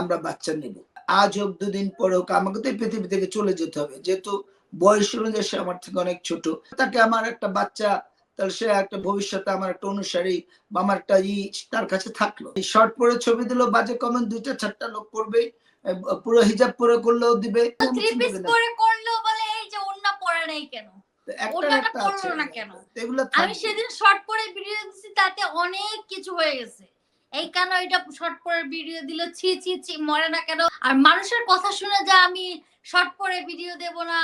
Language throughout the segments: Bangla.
আমরা বাচ্চা নেব। আজ হোক দুদিন পরে হোক আমাকে তো এই পৃথিবী থেকে চলে যেতে হবে। যেহেতু বয়স অনুযায়ী সে আমার থেকে অনেক ছোট তাকে আমার একটা বাচ্চা তাহলে সে একটা ভবিষ্যতে আমার একটা অনুসারী বা আমার একটা ই তার কাছে থাকল। এই শর্ট পরে ছবি দিল বাজে কমেন্ট দুইটা চারটা লোক করবে পুরো হিজাব পরে করলেও দিবে। পরে করলেও বলে এই যে ওন্না পরে নাই কেন? একটা একটা আছে। করল না কেন? এগুলো আমি সেদিন শর্ট পরে ভিডিও দিছি তাতে অনেক কিছু হয়ে গেছে। এই কেন এটা শর্ট পরে ভিডিও দিল? ছি ছি ছি মরে না কেন? আর মানুষের কথা শুনে যে আমি শর্ট পরে ভিডিও দেব না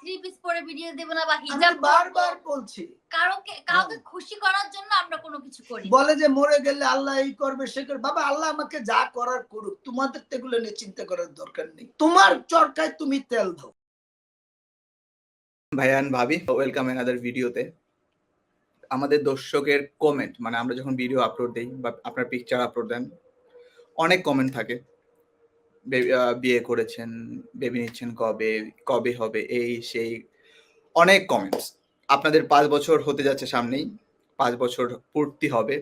থ্রি পিস পরে ভিডিও দেব না বা হিজাব বারবার বলছি। কারোকে কাউকে খুশি করার জন্য আমরা কোনো কিছু করি বলে যে মরে গেলে আল্লাহ এই করবে সে করবে। বাবা আল্লাহ আমাকে যা করার করুক তোমাদের তেগুলো নিয়ে চিন্তা করার দরকার নেই। তোমার চরকায় তুমি তেল দাও। ভাইয়ান ভাবি ওয়েলকাম এনাদার ভিডিওতে আমাদের দর্শকের কমেন্ট মানে আমরা যখন ভিডিও আপলোড দিই বা আপনার পিকচার আপলোড দেন, অনেক কমেন্ট থাকে। বিয়ে করেছেন বেবি নিচ্ছেন কবে কবে হবে, এই, সেই, অনেক কমেন্টস আপনাদের পাঁচ বছর হতে যাচ্ছে সামনেই, পাঁচ বছর পূর্তি হবে।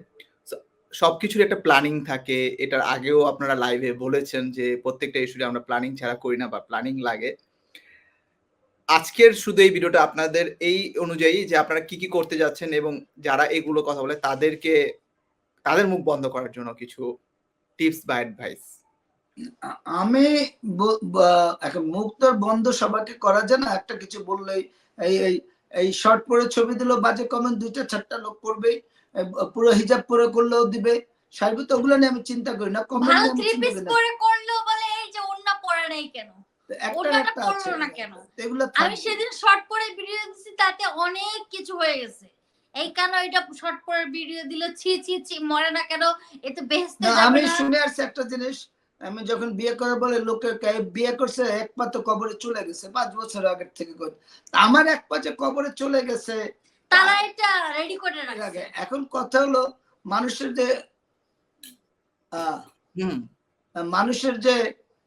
সব কিছুর একটা প্ল্যানিং থাকে। এটার আগেও আপনারা লাইভে বলেছেন যে প্রত্যেকটা ইস্যুতে আমরা প্ল্যানিং ছাড়া করি না বা প্ল্যানিং লাগে। আজকের শুধু এই ভিডিওটা আপনাদের এই অনুযায়ী যে আপনারা কি কি করতে যাচ্ছেন এবং যারা এগুলো কথা বলে তাদেরকে তাদের মুখ বন্ধ করার জন্য কিছু টিপস বা অ্যাডভাইস আমি এখন মুখ তো বন্ধ সবাইকে করা যায় না। একটা কিছু বললেই এই এই এই শর্ট পরে ছবি দিল বাজে কমেন্ট দুইটা চারটা লোক করবে পুরো হিজাব পরে করলেও দিবে। সার্বিক ওগুলো নিয়ে আমি চিন্তা করি না কমেন্ট। পরে করলেও বলে এই যে ওন্না পরে নাই কেন? একটা একটা আছে। না কেন? এগুলো আমি সেদিন শর্ট পরে ভিডিও দিছি তাতে অনেক কিছু হয়ে গেছে। এই কেন এটা শর্ট পরে ভিডিও দিল? ছি ছি ছি মরে না কেন? এ তো বেহেস্তে যাবে আমি শুনে আসছি একটা জিনিস। আমি যখন বিয়ে করে বলে লোকে বিয়ে করছে এক পা তো কবরে চলে গেছে পাঁচ বছর আগের থেকে আমার এক পা যে কবরে চলে গেছে তারা এটা রেডি করে আগে। এখন কথা হলো মানুষের যে আহ, হুম। মানুষের যে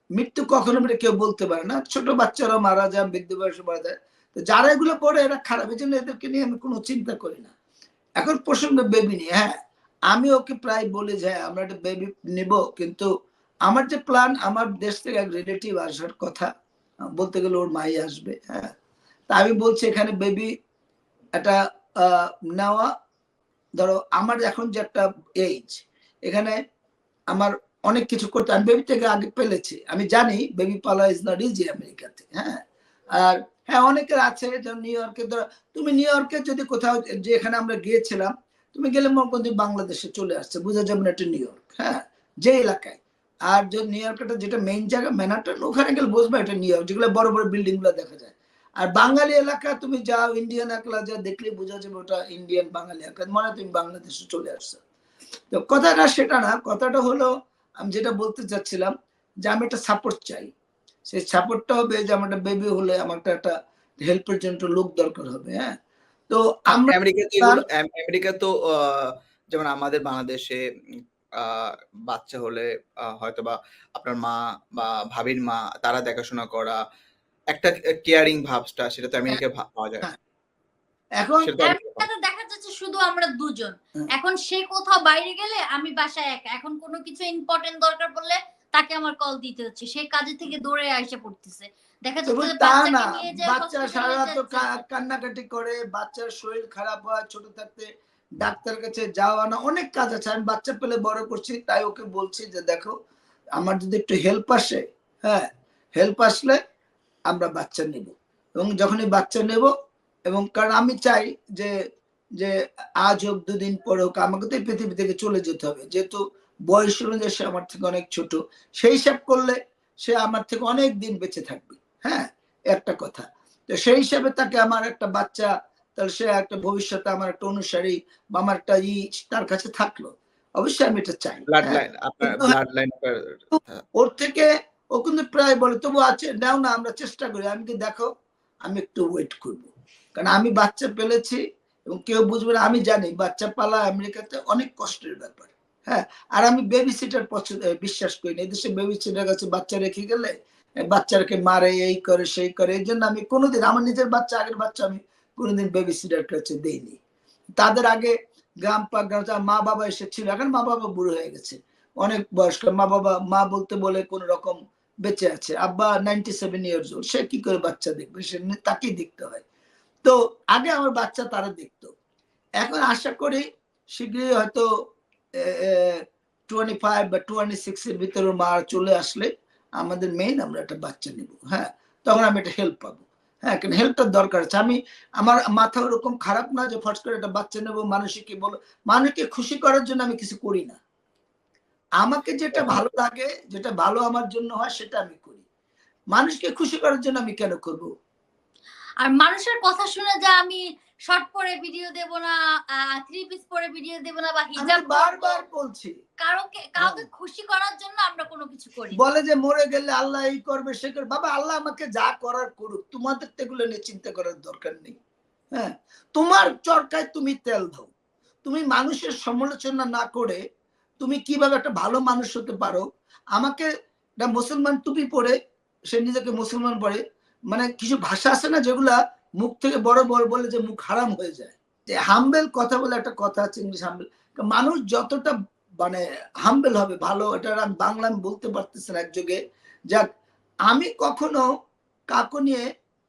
মৃত্যু কখনো কেউ বলতে পারে না। ছোট বাচ্চারাও মারা যায় বৃদ্ধ বয়সে মারা যায়। তো যারা এগুলো পড়ে এরা খারাপ এই জন্য এদেরকে নিয়ে আমি কোনো চিন্তা করি না। এখন প্রসঙ্গ বেবি নিয়ে হ্যাঁ আমি ওকে প্রায় বলি যে হ্যাঁ, আমরা একটা বেবি নিব কিন্তু আমার যে প্ল্যান আমার দেশ থেকে এক রিলেটিভ আসার কথা বলতে গেলে ওর মাই আসবে হ্যাঁ। তা আমি বলছি এখানে বেবি একটা নেওয়া ধরো আমার এখন যে একটা এইজ এখানে আমার অনেক কিছু করতে, আমি বেবি থেকে আগে পেলেছি আমি জানি বেবি পালা ইজ নট ইজি আমেরিকাতে হ্যাঁ? আর হ্যাঁ অনেকের আছে নিউ ইয়র্কে ধরো, তুমি নিউ ইয়র্কে যদি কোথাও যে এখানে আমরা গিয়েছিলাম, তুমি গেলে করো বাংলাদেশে চলে আসছে, বুঝা যাবে না এটা নিউ ইয়র্ক হ্যাঁ? যে এলাকায়। আর যে নিউ ইয়র্কটা যেটা মেইন জায়গা ম্যানাটন ওখানে গেলে বুঝবে এটা নিউ ইয়র্ক যেগুলো বড় বড় বিল্ডিংগুলো দেখা যায়। আর বাঙালি এলাকা, তুমি যাও ইন্ডিয়ান এলাকা যা দেখলে বোঝা যাবে ওটা ইন্ডিয়ান বাঙালি এলাকা মনে তুমি বাংলাদেশে চলে আসছো। তো কথাটা সেটা না, কথাটা হলো আমি যেটা বলতে চাচ্ছিলাম যে আমি একটা সাপোর্ট চাই। সেই সাপোর্টটা হবে যে আমার একটা বেবি হলে আমার একটা হেল্পের জন্য লোক দরকার হবে হ্যাঁ? তো আমরা আমেরিকা তো যেমন আমাদের বাংলাদেশে আহ, বাচ্চা হলে হয়তো বা আপনার মা বা ভাবির মা তারা দেখাশোনা করা একটা কেয়ারিং ভাবটা সেটা তো আমেরিকায় পাওয়া যায়। না। এখন শুধু আমরা দুজন। এখন সে কোথাও বাইরে গেলে আমি বাসায় একা। এখন কোনো কিছু ইম্পর্টেন্ট দরকার পড়লে তাকে আমার কল দিতে হচ্ছে। সে কাজে থেকে দৌড়ে এসে পড়তেছে। দেখা যাচ্ছে তা না বাচ্চা সারা তো কান্নাকাটি করে বাচ্চার শরীর খারাপ হয় ছোট থাকতে ডাক্তার কাছে যাওয়া না অনেক কাজ আছে। আমি বাচ্চা পেলে বড় করছি তাই ওকে বলছি যে দেখো আমার যদি একটু হেল্প আসে হ্যাঁ হেল্প আসলে আমরা বাচ্চা নেব। এবং যখনই বাচ্চা নেব এবং কারণ আমি চাই যে যে আজ হোক দুদিন পরে হোক আমাকে তো এই পৃথিবী থেকে চলে যেতে হবে। যেহেতু বয়স অনুযায়ী সে আমার থেকে অনেক ছোট সেই হিসাব করলে সে আমার থেকে অনেক দিন বেঁচে থাকবে। হ্যাঁ একটা কথা। তো সেই হিসাবে তাকে আমার একটা বাচ্চা তাহলে সে একটা ভবিষ্যতে আমার একটা অনুসারী বা আমার একটা ই তার কাছে থাকল। অবশ্যই আমি এটা চাই। হ্যাঁ। লাইন ওর থেকে ও কিন্তু প্রায় বলে তবু আছে নাও না আমরা চেষ্টা করি আমি কি দেখো আমি একটু ওয়েট করব। কারণ আমি বাচ্চা পেলেছি এবং কেউ বুঝবে না, আমি জানি বাচ্চা পালা আমেরিকাতে অনেক কষ্টের ব্যাপার। হ্যাঁ আর আমি বেবি সিটার পছন্দ বিশ্বাস করি না এদেশে বেবি সিটার কাছে বাচ্চা রেখে গেলে বাচ্চাকে মারে, এই করে, সেই করে, এই জন্য আমি কোনোদিন, আমার নিজের বাচ্চা, আগের বাচ্চা আমি কোনোদিন বেবি সিটার কাছে দেইনি। তাদের আগে গ্রাম গ্রাম মা বাবা এসেছিল, এখন মা বাবা বুড়ো হয়ে গেছে। অনেক বয়স্ক, মা বাবা, মা বলতে বলে কোন রকম বেঁচে আছে। আব্বা নাইনটি সেভেন ইয়ার্স ওল্ড সে কি করে বাচ্চা দেখবে? সে তাকেই দেখতে হয়। তো আগে আমার বাচ্চা তারা দেখতো। এখন আশা করি শীঘ্রই হয়তো টোয়েন্টি ফাইভ বা টোয়েন্টি সিক্স এর ভিতরে মা চলে আসলে আমাদের মেইন আমরা একটা বাচ্চা নেব হ্যাঁ? তখন আমি একটা হেল্প পাবো হ্যাঁ? কেন হেল্পটার দরকার আছে। আমি, আমার মাথা ওরকম খারাপ না যে ফট করে একটা বাচ্চা নেব, মানুষকে বলো, মানুষকে খুশি করার জন্য আমি কিছু করি না। আমাকে যেটা ভালো লাগে, যেটা ভালো আমার জন্য হয়, সেটা আমি করি। মানুষকে খুশি করার জন্য আমি কেন করব? আর মানুষের কথা শুনে যে আমি শর্ট পরে ভিডিও দেব না থ্রি পিস পরে ভিডিও দেব না বা হিজাব বারবার বলছি। কারোকে কাউকে খুশি করার জন্য আমরা কোনো কিছু করি বলে যে মরে গেলে আল্লাহ এই করবে সে করবে। বাবা আল্লাহ আমাকে যা করার করুক তোমাদের এগুলো নিয়ে চিন্তা করার দরকার নেই। হ্যাঁ তোমার চরকায় তুমি তেল দাও। তুমি মানুষের সমালোচনা না করে তুমি কীভাবে একটা ভালো মানুষ হতে পারো? আমাকে একটা মুসলমান টুপি পরে সে নিজেকে মুসলমান পরে মানে কিছু ভাষা আছে না যেগুলা মুখ থেকে বড় বড় বলে যে মুখ হারাম হয়ে যায়। যে হাম্বেল কথা বলে একটা কথা আছে ইংলিশ হাম্বেল মানুষ যতটা মানে হাম্বেল হবে, ভালো, এটা আমি বাংলা আমি বলতে পারতেছি না এক যুগে যাক, আমি কখনো কাউকে নিয়ে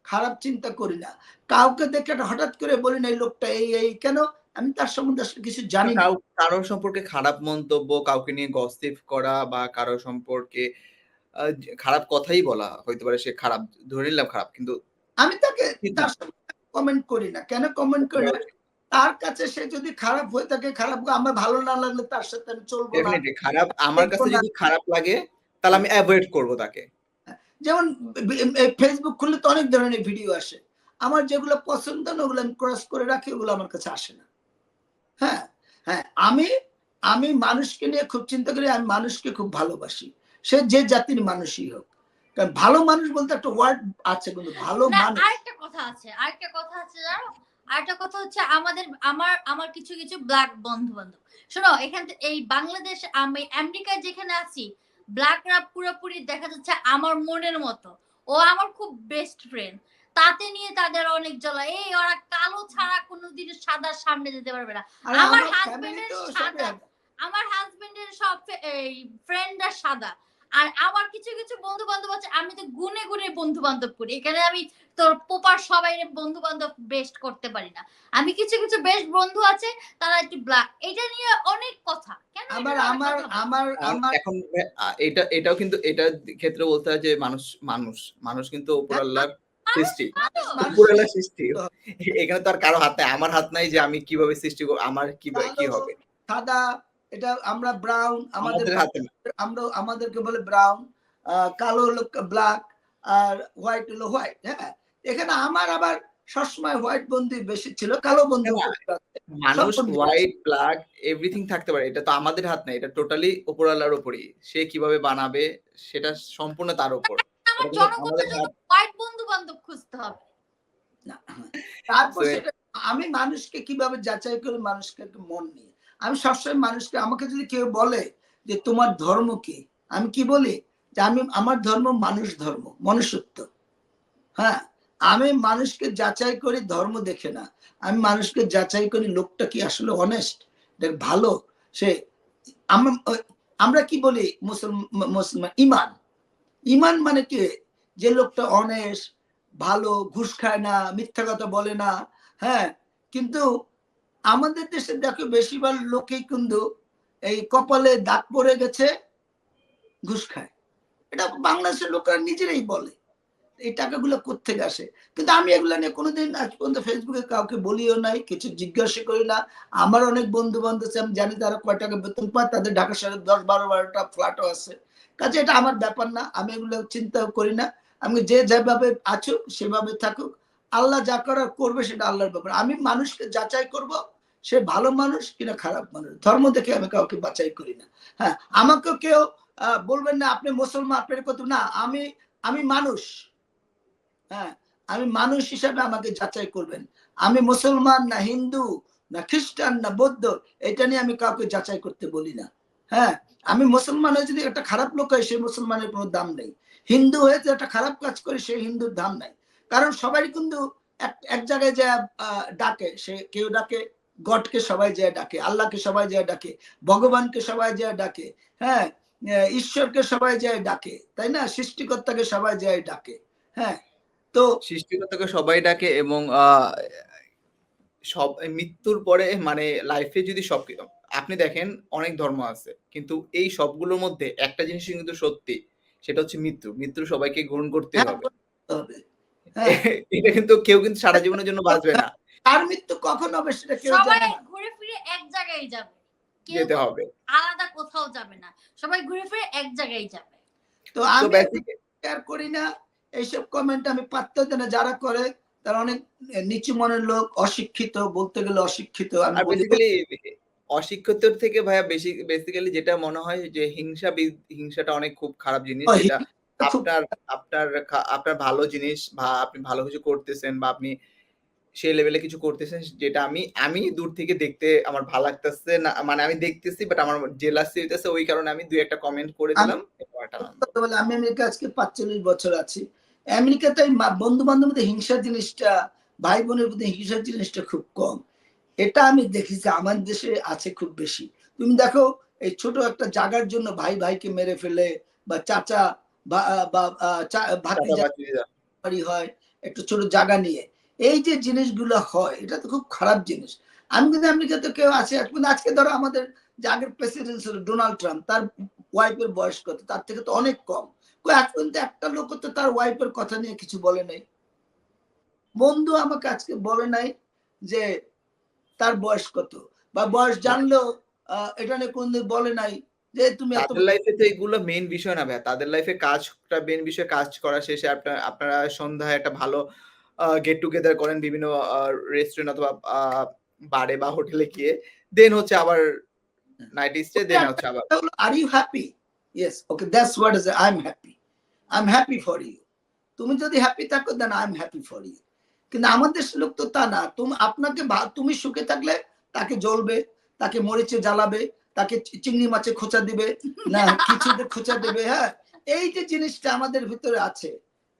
খারাপ চিন্তা করি না। কাউকে দেখে হঠাৎ করে বলি না, এই লোকটা এই এই, কেন? আমি তার সম্বন্ধে আসলে কিছু জানি না। কারোর সম্পর্কে খারাপ মন্তব্য, কাউকে নিয়ে গসিপ করা বা কারোর সম্পর্কে খারাপ কথাই বলা, হইতে পারে সে খারাপ, ধরে নিলাম খারাপ, কিন্তু আমি তাকে তার কমেন্ট করি না। কেন কমেন্ট করি না? তার কাছে সে যদি খারাপ হয়ে থাকে খারাপ আমার ভালো না লাগলে তার সাথে আমি চলবো না। খারাপ। আমার কাছে যদি খারাপ লাগে তাহলে আমি অ্যাভয়েড করব তাকে। যেমন ফেসবুক খুললে তো অনেক ধরনের ভিডিও আসে। আমার যেগুলো পছন্দ না ওগুলো আমি ক্রস করে রাখি ওগুলো আমার কাছে আসে না। হ্যাঁ হ্যাঁ আমি আমি মানুষকে নিয়ে খুব চিন্তা করি আমি মানুষকে খুব ভালোবাসি। সে যে জাতির মানুষই হোক। কারণ ভালো মানুষ বলতে একটা ওয়ার্ড আছে কিন্তু ভালো মানুষ আরেকটা কথা আছে আরেকটা কথা আছে জানো? আরেকটা কথা হচ্ছে আমাদের আমার আমার কিছু কিছু ব্ল্যাক বন্ধু বান্ধব শোনো এখান এই বাংলাদেশ আমি আমেরিকায় যেখানে আছি ব্ল্যাকরা পুরোপুরি দেখা যাচ্ছে আমার মনের মতো। ও আমার খুব বেস্ট ফ্রেন্ড তাতে নিয়ে তাদের অনেক জ্বলা। এই ওরা কালো ছাড়া কোনোদিন সাদা সামনে যেতে পারবে না। আমার তো সাদা। আমার হাজবেন্ডের সব এই ফ্রেন্ডরা সাদা। আর আমার কিছু কিছু বন্ধু বান্ধব আছে আমি তো গুনে গুনে বন্ধু বান্ধব করি। এখানে আমি তোর পোপার সবাই বন্ধু বান্ধব বেস্ট করতে পারি না। আমি কিছু কিছু বেস্ট বন্ধু আছে তারা একটু ব্ল্যাক এটা নিয়ে অনেক কথা। কেন আমার আমার আমার আমার এখন এটা এটাও কিন্তু এটার ক্ষেত্রে বলতে হয় যে মানুষ মানুষ। মানুষ কিন্তু উপর আল্লাহর সৃষ্টি মানুষ- উপর আল্লাহর সৃষ্টি। এখানে তো আর কারও হাত নাই আমার হাত নাই যে আমি কীভাবে সৃষ্টি করব আমার কি কি হবে? সাদা এটা আমরা ব্রাউন আমাদের। আমরা আমাদেরকে বলে ব্রাউন কালো হলো ব্ল্যাক আর হোয়াইট হলো হোয়াইট হ্যাঁ? এখানে আমার আবার সবসময় হোয়াইট বন্ধু বেশি ছিল কালো বন্ধু কম। মানুষ হোয়াইট ব্ল্যাক এভরিথিং থাকতে পারে এটা তো আমাদের হাত নাই এটা টোটালি উপর আল্লাহর উপরই। সে কীভাবে বানাবে সেটা সম্পূর্ণ তার উপর। হোয়াইট বন্ধু বান্ধব খুঁজতে হবে। তারপর আমি মানুষকে কীভাবে যাচাই করি মানুষকে একটা মন নিয়ে। আমি সবসময় মানুষকে, আমাকে যদি কেউ বলে যে তোমার ধর্ম কি, আমি কি বলি? যে আমি, আমার ধর্ম মানুষ ধর্ম, মনুষ্যত্ব। হ্যাঁ? আমি মানুষকে যাচাই করি, ধর্ম দেখে না। আমি মানুষকে যাচাই করি, লোকটা কি আসলে অনেস্ট ভালো? সে, আম- আমরা কি বলি মুসলমান? ইমান। ইমান মানে কি? যে লোকটা অনেস্ট ভালো, ঘুষ খায় না, মিথ্যা কথা বলে না। হ্যাঁ? কিন্তু আমাদের দেশে দেখো বেশিরভাগ লোকেই কিন্তু এই কপালে দাগ পড়ে গেছে, ঘুষ খায়। এটা বাংলাদেশের লোকেরা নিজেরাই বলে, এই টাকাগুলো কোথেকে আসে? কিন্তু আমি এগুলো নিয়ে কোনোদিন আজ পর্যন্ত ফেসবুকে কাউকে বলিও নাই, কিছু জিজ্ঞাসা করি না। আমার অনেক বন্ধু বান্ধব আমি জানি তারা কয় টাকা বেতন পায়, তাদের ঢাকা শহরে দশ বারো বারোটা ফ্ল্যাটও আছে। কাজে এটা আমার ব্যাপার না, আমি এগুলো চিন্তাও করি না। আমি যে যেভাবে আছুক সেভাবে থাকুক। আল্লাহ যা করার করবে সেটা আল্লাহর ব্যাপার। আমি মানুষকে যাচাই করব সে ভালো মানুষ কিনা খারাপ মানুষ? ধর্ম দেখে আমি কাউকে বাছাই করি না। হ্যাঁ আমাকে কেউ বলবেন না, আপনি মুসলমান আপনার কত না, আমি আমি মানুষ। হ্যাঁ আমি মানুষ হিসাবে আমাকে যাচাই করবেন। আমি মুসলমান না হিন্দু, না খ্রিস্টান, না বৌদ্ধ, এটা নিয়ে আমি কাউকে যাচাই করতে বলি না। হ্যাঁ আমি মুসলমান হয়ে যদি একটা খারাপ লোক হয় সেই মুসলমানের কোনো দাম নেই। হিন্দু হয়ে যদি একটা খারাপ কাজ করে সেই হিন্দুর দাম নাই। কারণ সবাই কিন্তু এক জায়গায় যা ডাকে, সে কেউ ডাকে গডকে সবাই যায় ডাকে আল্লাহকে সবাই যায় ডাকে ভগবানকে সবাই যায় ডাকে হ্যাঁ ঈশ্বরকে সবাই যায় ডাকে তাই না? সৃষ্টিকর্তাকে সবাই যায় ডাকে হ্যাঁ তো সৃষ্টিকর্তাকে সবাই ডাকে এবং সব মৃত্যুর পরে মানে লাইফে যদি সব আপনি দেখেন অনেক ধর্ম আছে কিন্তু এই সবগুলোর মধ্যে একটা জিনিস কিন্তু সত্যি সেটা হচ্ছে মৃত্যু মৃত্যু সবাইকে গ্রহণ করতে হ্যাঁ, হবে। হবে হ্যাঁ। এটা কিন্তু কেউ কিন্তু সারা জীবনের জন্য বাঁচবে না। তার মৃত্যু কখন হবে সেটা কেউ জানে না। ঘুরে ফিরে এক জায়গায় যাবে। যেতে হবে। আলাদা কোথাও যাবে না। সবাই ঘুরে ফিরে এক জায়গায় যাবে। তো তো আমি শেয়ার করি না এইসব কমেন্ট আমি পাত্তা দিই না। যারা করে তারা অনেক নিচু মনের লোক অশিক্ষিত বলতে গেলে অশিক্ষিত। আমি বেসিক্যালি অশিক্ষিতর থেকে ভাইয়া বেশি বেসিক্যালি যেটা মনে হয় যে হিংসা হিংসাটা অনেক খুব খারাপ জিনিস। যেটা আপনার আপনার আপনার ভালো জিনিস বা আপনি ভালো কিছু করতেছেন বা আপনি সেই লেভেলে কিছু করতেছেন যেটা আমি আমি দূর থেকে দেখতে আমার ভালো লাগতেছে না মানে আমি দেখতেছি বাট আমার জেলাসি হইতেছে ওই কারণে আমি দুই একটা কমেন্ট করে দিলাম। আমি আমেরিকা আজকে পাঁচচল্লিশ বছর আছি। আমেরিকাতে বন্ধু বান্ধব মধ্যে হিংসা জিনিসটা ভাই বোনের মধ্যে হিংসার জিনিসটা খুব কম। এটা আমি দেখেছি আমার দেশে আছে খুব বেশি। তুমি দেখো এই ছোট একটা জায়গার জন্য ভাই ভাইকে মেরে ফেলে বা চাচা বা ভাতিজা হয় একটু ছোট জায়গা নিয়ে। এই যে জিনিসগুলো হয়, এটা তো খুব খারাপ জিনিস। আমি কিন্তু আমেরিকাতে কেউ আছে আজকে ধরো আমাদের যে আগের প্রেসিডেন্ট ছিল ডোনাল্ড ট্রাম্প তার ওয়াইফের বয়স কত? তার থেকে তো অনেক কম। আজ পর্যন্ত একটা লোক তো তার ওয়াইফের কথা নিয়ে কিছু বলে নাই। বন্ধু আমাকে আজকে বলে নাই যে তার বয়স কত? বা বয়স জানলেও এটা নিয়ে কোনদিন বলে নাই যে তুমি তাদের লাইফে তো এগুলো মেইন বিষয় না ভাই তাদের লাইফে কাজটা মেইন বিষয় কাজ করা শেষে আপনারা সন্ধ্যায় একটা ভালো গেট টুগেদার করেন বিভিন্ন রেস্টুরেন্ট অথবা বারে বা হোটেলে গিয়ে দেন হচ্ছে আবার নাইট স্টে দেন হচ্ছে আবার are you happy yes okay that's what is I am happy I am happy for you তুমি যদি হ্যাপি থাকো then I am happy for you কিন্তু আমাদের দেশের লোক তো তা না। তুমি আপনাকে তুমি সুখে থাকলে তাকে জ্বলবে তাকে মরিচে জ্বালাবে তাকে চিংড়ি মাছে খোঁচা দিবে না কিছুতে খোঁচা দেবে হ্যাঁ? এই যে জিনিসটা আমাদের ভিতরে আছে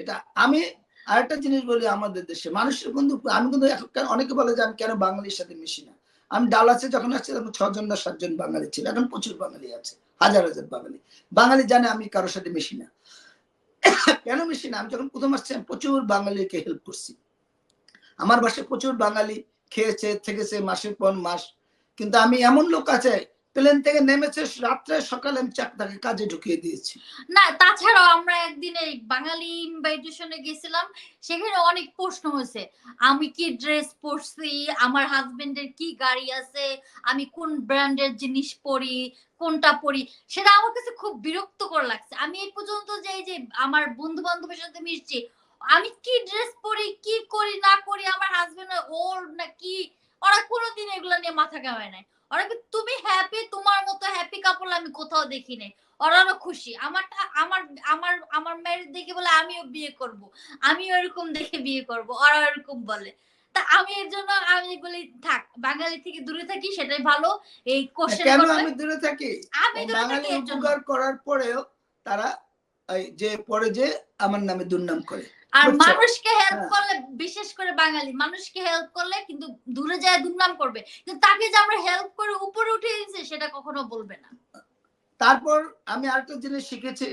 এটা আমি আরেকটা জিনিস বলি আমাদের দেশে। মানুষের কিন্তু আমি কিন্তু এখন অনেকে বলে যে আমি কেন বাঙালির সাথে মিশি না? আমি ডালাসে যখন আসছি তখন ছজন না সাতজন বাঙালি ছিল। এখন প্রচুর বাঙালি আছে, হাজার হাজার বাঙালি। বাঙালি জানে আমি কারোর সাথে মিশি না। কেন মিশি না? আমি যখন প্রথম আসছি, আমি প্রচুর বাঙালিকে হেল্প করছি। আমার বাসায় প্রচুর বাঙালি খেয়েছে, থেকেছে মাসের পর মাস। কিন্তু আমি এমন লোক আছে প্লেন থেকে নেমেছে, রাত্রে সকালে আমি চাক তাকে কাজে ঢুকিয়ে দিয়েছি। না, তাছাড়াও আমরা একদিন বাঙালি ইনভাইটেশনে গেছিলাম, সেখানে অনেক প্রশ্ন হয়েছে। আমি কি ড্রেস পরছি? আমার হাজবেন্ডের কি গাড়ি আছে? আমি কোন ব্র্যান্ডের জিনিস পরি? কোনটা পরি? সেটা আমার কাছে খুব বিরক্তকর লাগছে। আমি এই পর্যন্ত যে যে আমার বন্ধু বান্ধবের সাথে মিশছি, আমি কি ড্রেস পরি, কি করি, না করি, আমার হাজবেন্ড ওর না কি ওরা কোনোদিন এগুলো নিয়ে মাথা কামায় নাই। ওরা কি তুমি হ্যাপি তোমার মতো হ্যাপি কাপড় আমি কোথাও দেখি নাই। ওরাও খুশি। আমারটা আমার আমার আমার মেয়ের দেখে বলে আমিও বিয়ে করব। আমিও এরকম দেখে বিয়ে করব। ওরা এরকম বলে। তা আমি এর জন্য আমি বলি থাক বাঙালি থেকে দূরে থাকি সেটাই ভালো। এই কোশ্চেন কেন আমি দূরে থাকি? আমি দূরে বাঙালি থাকি উপকার করার পরেও তারা যে পরে যে আমার নামে দুর্নাম করে। আর মানুষকে হেল্প হ্যাঁ। করলে বিশেষ করে বাঙালি মানুষকে হেল্প করলে কিন্তু দূরে যায় দুর্নাম করবে। কিন্তু তাকে যে আমরা হেল্প করে উপরে উঠে দিয়েছি সেটা কখনো বলবে না। তারপর আমি আরেকটা জিনিস শিখেছি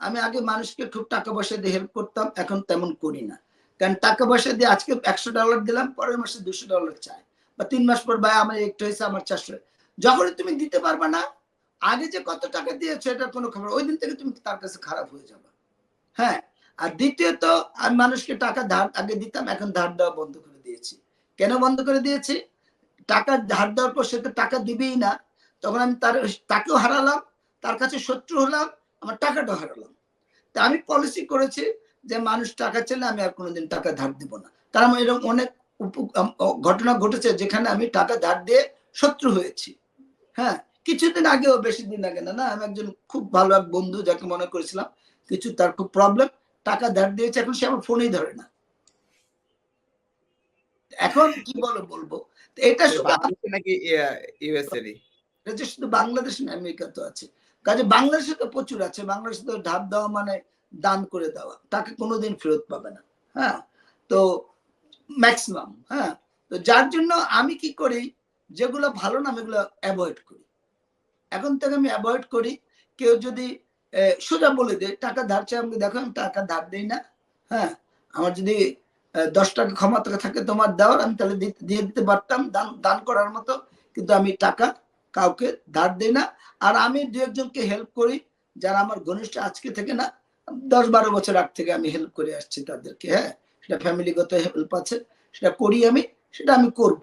আমি আগে মানুষকে খুব টাকা পয়সা দিয়ে হেল্প করতাম এখন তেমন করি না। কারণ টাকা পয়সা দিয়ে আজকে একশো ডলার দিলাম পরের মাসে দুশো ডলার চাই। বা তিন মাস পর ভাই আমার একটু হয়েছে আমার চারশো। যখনই তুমি দিতে পারবা না আগে যে কত টাকা দিয়েছ এটার কোনো খবর ওই দিন থেকে তুমি তার কাছে খারাপ হয়ে যাবে। হ্যাঁ? আর দ্বিতীয়ত আমি মানুষকে টাকা ধার, আগে দিতাম, এখন ধার দেওয়া বন্ধ করে দিয়েছি। কেন বন্ধ করে দিয়েছি? টাকা ধার দেওয়ার পর সে তো টাকা দিবেই না। তখন আমি তার তাকেও হারালাম, তার কাছে শত্রু হলাম, আমার টাকাটা হারালাম। তা আমি পলিসি করেছি যে মানুষ টাকা চাইলে আমি আর কোনোদিন টাকা ধার দিব না। কারণ আমার এরকম অনেক ঘটনা ঘটেছে যেখানে আমি টাকা ধার দিয়ে শত্রু হয়েছি। হ্যাঁ কিছুদিন আগেও, বেশি দিন আগে না না, আমি একজন খুব ভালো এক বন্ধু যাকে মনে করেছিলাম, কিছু তার খুব প্রবলেম টাকা ধার দিয়েছে এখন সে আমার ফোনেই ধরে না। এখন কি বলো বলব? এটা শুধু নাকি এটা শুধু বাংলাদেশ না আমেরিকা তো আছে। কাজে বাংলাদেশে তো প্রচুর আছে বাংলাদেশে তো ধার দেওয়া মানে দান করে দেওয়া। তাকে কোনোদিন ফেরত পাবে না হ্যাঁ? তো ম্যাক্সিমাম হ্যাঁ? তো যার জন্য আমি কি করি যেগুলো ভালো না আমি এগুলো অ্যাভয়েড করি। এখন থেকে আমি অ্যাভয়েড করি কেউ যদি সোজা বলে দেয় টাকা ধার চাই, আমাকে দেখো, আমি টাকা ধার দিই না। হ্যাঁ আমার যদি দশ টাকা ক্ষমতা থাকে তোমার দেওয়ার, আমি তাহলে দিয়ে দিতে পারতাম, দান দান করার মতো। কিন্তু আমি টাকা কাউকে ধার দিই না। আর আমি দু একজনকে হেল্প করি, যারা আমার ঘনিষ্ঠ আজকে থেকে না, দশ বারো বছর আগ থেকে আমি হেল্প করে আসছি তাদেরকে হ্যাঁ। সেটা ফ্যামিলিগত হেল্প আছে, সেটা করি আমি, সেটা আমি করব।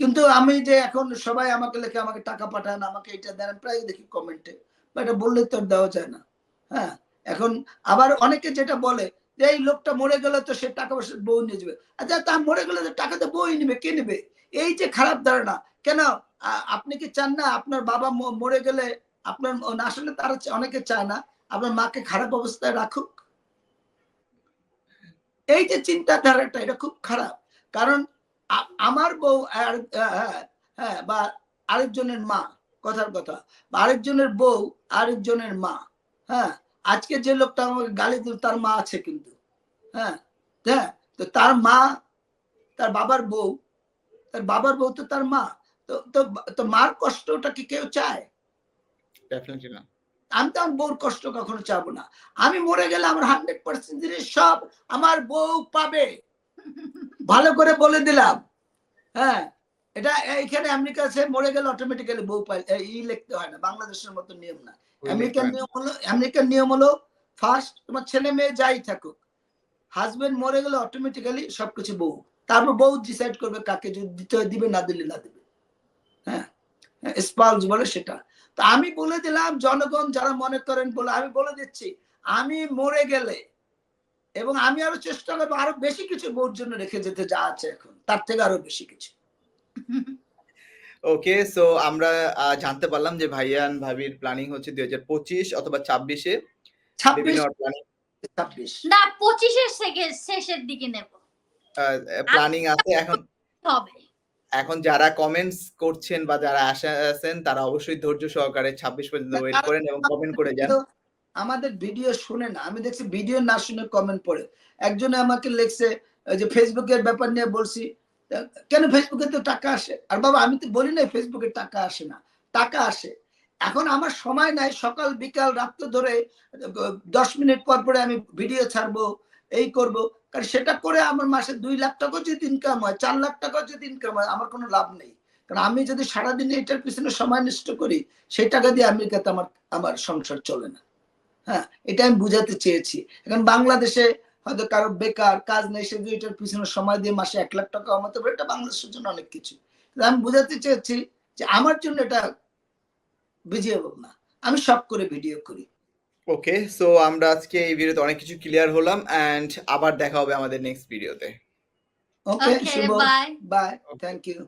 কিন্তু আমি যে এখন সবাই আমাকে লেখে, আমাকে টাকা পাঠান আমাকে এটা দেন প্রায় দেখি কমেন্টে বা এটা বললে তো দেওয়া যায় না। হ্যাঁ এখন আবার অনেকে যেটা বলে যে এই লোকটা মরে গেলে তো সে টাকা পয়সা বউ নিয়ে যাবে। আচ্ছা তা মরে গেলে তো টাকা তো বই নিবে কে নেবে? এই যে খারাপ ধারণা কেন? আপনি কি চান না আপনার বাবা মরে গেলে আপনার আসলে তারা অনেকে চায় না আপনার মাকে খারাপ অবস্থায় রাখুক? এই যে চিন্তাধারাটা এটা খুব খারাপ। কারণ আমার বউ হ্যাঁ, হ্যাঁ বা আরেকজনের মা কথার কথা বা আরেকজনের বউ আরেকজনের মা হ্যাঁ আজকে যে লোকটা আমাকে গালি দিল তার মা আছে কিন্তু। হ্যাঁ হ্যাঁ তো তার মা তার বাবার বউ তার বাবার বউ তো তার মা। তো তো মার কষ্টটা কি কেউ চায়? না। আমি তো আমার বউর কষ্ট কখনো চাবো না। আমি মরে গেলে আমার হান্ড্রেড পার্সেন্ট জিনিস সব আমার বউ পাবে। ভালো করে বলে দিলাম। হ্যাঁ এটা এইখানে আমেরিকা আছে মরে গেলে অটোমেটিক্যালি বউ পাই ই লিখতে হয় না বাংলাদেশের মতো নিয়ম না। আমেরিকান নিয়ম হলো আমেরিকান নিয়ম হলো ফার্স্ট তোমার ছেলে মেয়ে যাই থাকুক হাজবেন্ড মরে গেলে অটোমেটিক্যালি সবকিছু বউ। তারপর বউ ডিসাইড করবে কাকে যদি দিতে দিবে না দিলে না দিবে। হ্যাঁ? স্পাউস বলে সেটা। তো আমি বলে দিলাম জনগণ যারা মনে করেন বলে আমি বলে দিচ্ছি আমি মরে গেলে এবং আমি আরও চেষ্টা করব আরও বেশি কিছু বউর জন্য রেখে যেতে যা আছে এখন তার থেকে আরও বেশি কিছু। ওকে সো আমরা জানতে পারলাম যে ভাইয়ান ভাবির প্ল্যানিং হচ্ছে দুই হাজার পঁচিশ অথবা ছাব্বিশে। না পঁচিশের শেষের দিকে নেব। প্ল্যানিং আছে এখন হবে। এখন যারা কমেন্টস করছেন বা যারা আসা আছেন তারা অবশ্যই ধৈর্য সহকারে ছাব্বিশ পর্যন্ত ওয়েট করেন এবং কমেন্ট করে যান। আমাদের ভিডিও শুনে না আমি দেখছি ভিডিও না শুনে কমেন্ট পড়ে। একজনে আমাকে লিখছে ওই যে ফেসবুকের ব্যাপার নিয়ে বলছি কেন ফেসবুকে তো টাকা আসে? আর বাবা, আমি তো বলি না ফেসবুকে টাকা আসে না। টাকা আসে। এখন আমার সময় নাই, সকাল, বিকাল রাত্র ধরে, দশ মিনিট পর পরে আমি ভিডিও ছাড়বো, এই করব। কারণ সেটা করে আমার মাসে দুই লাখ টাকা যদি ইনকাম হয়, চার লাখ টাকা যদি ইনকাম হয়, আমার কোনো লাভ নেই। কারণ আমি যদি সারাদিন এটার পিছনে সময় নষ্ট করি, সেই টাকা দিয়ে আমেরিকাতে আমার আমার সংসার চলে না। হ্যাঁ এটা আমি বুঝাতে চেয়েছি। এখন বাংলাদেশে হয়তো কারও বেকার কাজ নেই সে যদি এটার পিছনে সময় দিয়ে মাসে এক লাখ টাকা কামাতে পারে এটা বাংলাদেশের জন্য অনেক কিছু। আমি বুঝাতে চেয়েছি যে আমার জন্য এটা ভিজিয়েবল না। আমি সব করে ভিডিও করি। ওকে সো আমরা আজকে এই ভিডিওতে অনেক কিছু ক্লিয়ার হলাম এন্ড আবার দেখা হবে আমাদের নেক্সট ভিডিওতে okay okay Shubho bye bye thank you